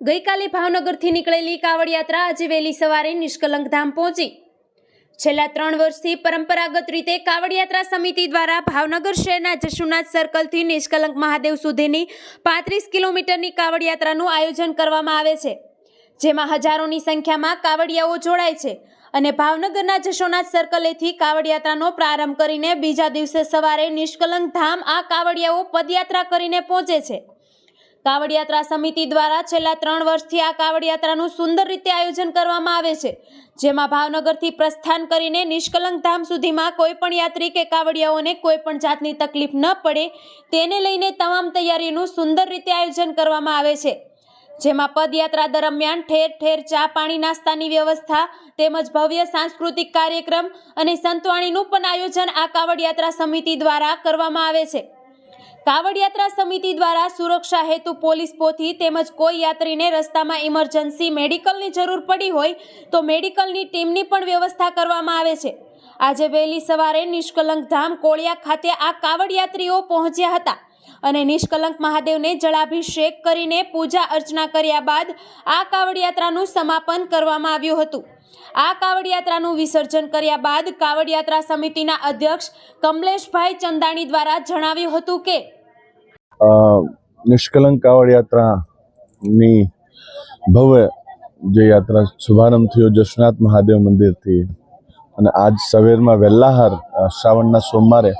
ગઈકાલે ભાવનગરથી નીકળેલી કાવડ યાત્રા આજે વહેલી સવારે નિષ્કલંક ધામ પહોંચી. છેલ્લા ત્રણ વર્ષથી પરંપરાગત રીતે કાવડ યાત્રા સમિતિ દ્વારા ભાવનગર શહેરના જશુનાથ સર્કલથી નિષ્કલંક મહાદેવ સુધીની પાંત્રીસ કિલોમીટરની કાવડ યાત્રાનું આયોજન કરવામાં આવે છે, જેમાં હજારોની સંખ્યામાં કાવડિયાઓ જોડાય છે અને ભાવનગરના જશોનાથ સર્કલેથી કાવડ યાત્રાનો પ્રારંભ કરીને બીજા દિવસે સવારે નિષ્કલંક ધામ આ કાવડિયાઓ પદયાત્રા કરીને પહોંચે છે. કાવડ યાત્રા સમિતિ દ્વારા છેલ્લા ત્રણ વર્ષથી આ કાવડ યાત્રાનું સુંદર રીતે આયોજન કરવામાં આવે છે, જેમાં ભાવનગરથી પ્રસ્થાન કરીને નિષ્કલંક ધામ સુધીમાં કોઈપણ યાત્રી કે કાવડિયાઓને કોઈપણ જાતની તકલીફ ન પડે, તેને લઈને તમામ તૈયારીનું સુંદર રીતે આયોજન કરવામાં આવે છે. જેમાં પદયાત્રા દરમિયાન ઠેર ઠેર ચા પાણી નાસ્તાની વ્યવસ્થા તેમજ ભવ્ય સાંસ્કૃતિક કાર્યક્રમ અને સંતવાણીનું પણ આયોજન આ કાવડ યાત્રા સમિતિ દ્વારા કરવામાં આવે છે. કાવડ યાત્રા સમિતિ દ્વારા સુરક્ષા હેતુ પોલીસ પોથી તેમજ કોઈ યાત્રીને રસ્તામાં ઇમરજન્સી મેડિકલની જરૂર પડી હોય તો મેડિકલની ટીમની પણ વ્યવસ્થા કરવામાં આવે છે. આજે વહેલી સવારે નિષ્કલંક ધામ કોળિયા ખાતે આ કાવડ યાત્રીઓ પહોંચ્યા હતા અને નિષ્કલંક મહાદેવને જળાભિષેક કરીને પૂજા અર્ચના કર્યા બાદ આ કાવડ યાત્રાનું સમાપન કરવામાં આવ્યું હતું. આ કાવડ યાત્રાનું વિસર્જન કર્યા બાદ કાવડ યાત્રા સમિતિના અધ્યક્ષ કમલેશભાઈ ચંદાણી દ્વારા જણાવ્યું હતું કે નિષ્કલંક કાવડ યાત્રાની ભવ્ય જે યાત્રા શુભારંભ થયો જશનાથ મહાદેવ મંદિરથી અને આજ સવેરમાં વહેલાહાર શ્રાવણના સોમવારે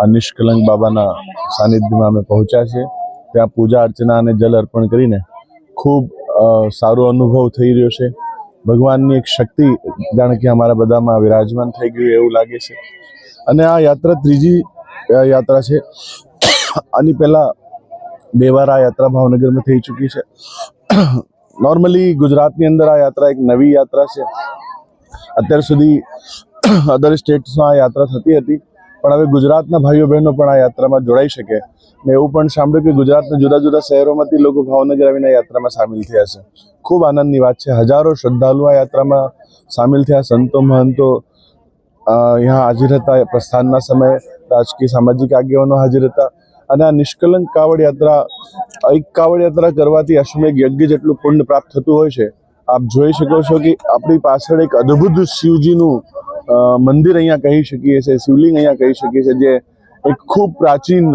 આ નિષ્કલંક બાબાના સાનિધ્યમાં અમે પહોંચ્યા છીએ. ત્યાં પૂજા અર્ચના અને જલ અર્પણ કરીને ખૂબ સારો અનુભવ થઈ રહ્યો છે. ભગવાનની એક શક્તિ જાણે કે અમારા બધામાં વિરાજમાન થઈ ગયું એવું લાગે છે. અને આ યાત્રા ત્રીજી યાત્રા છે. આની પહેલા બે વાર આ યાત્રા ભાવનગરમાં થઈ ચૂકી છે. નોર્મલી ગુજરાતની અંદર આ યાત્રા એક નવી યાત્રા છે. અત્યાર સુધી અધર સ્ટેટ્સમાં આ યાત્રા થતી હતી. પણ હવે ગુજરાતના ભાઈઓ બહેનો પણ આ યાત્રામાં જોડાઈ શકે. મેં એવું પણ સાંભળ્યું કે ગુજરાતના જુદા જુદા શહેરોમાંથી લોકો ભાવનગર આવીને યાત્રામાં સામેલ થયા છે. ખૂબ આનંદની વાત છે. હજારો શ્રદ્ધાલુ આ યાત્રામાં સામેલ થયા. સંતો, મહંતો અહીંયા હાજર હતા. પ્રસ્થાનના સમયે રાજકીય, સામાજિક આગેવાનો હાજર હતા. અને આ નિષ્કલંક કાવડ યાત્રા એક કાવડ યાત્રા કરવાથી અશ્વમેઘ યજ્ઞ જેટલું પુણ્ય પ્રાપ્ત થતું હોય છે. આપ જોઈ શકો છો કે આપણી પાછળ એક અદભુત શિવજીનું મંદિર અહીંયા કહી શકીએ છીએ, શિવલિંગ અહીંયા કહી શકીએ છીએ, જે એક ખૂબ પ્રાચીન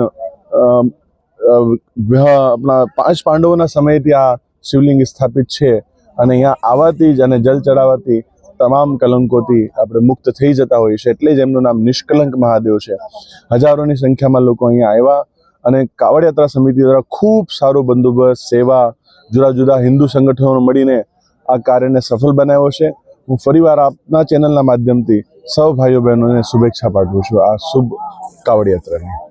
આપણા પાંચ પાંડવોના સમયથી આ શિવલિંગ સ્થાપિત છે. અને અહીંયા આવવાથી જ અને જલ ચડાવવાથી તમામ કલંકોથી આપણે મુક્ત થઈ જતા હોઈએ છીએ. એટલે જ એમનું નામ નિષ્કલંક મહાદેવ છે. હજારોની સંખ્યામાં લોકો અહીંયા આવ્યા અને કાવડ યાત્રા સમિતિ દ્વારા ખૂબ સારો બંદોબસ્ત, સેવા, જુદા જુદા હિન્દુ સંગઠનો મળીને આ કાર્યને સફળ બનાવ્યો છે. હું ફરીવાર આપના ચેનલના માધ્યમથી સૌ ભાઈઓ બહેનોને શુભેચ્છા પાઠવું છું. આ શુભ કાવડ યાત્રાની.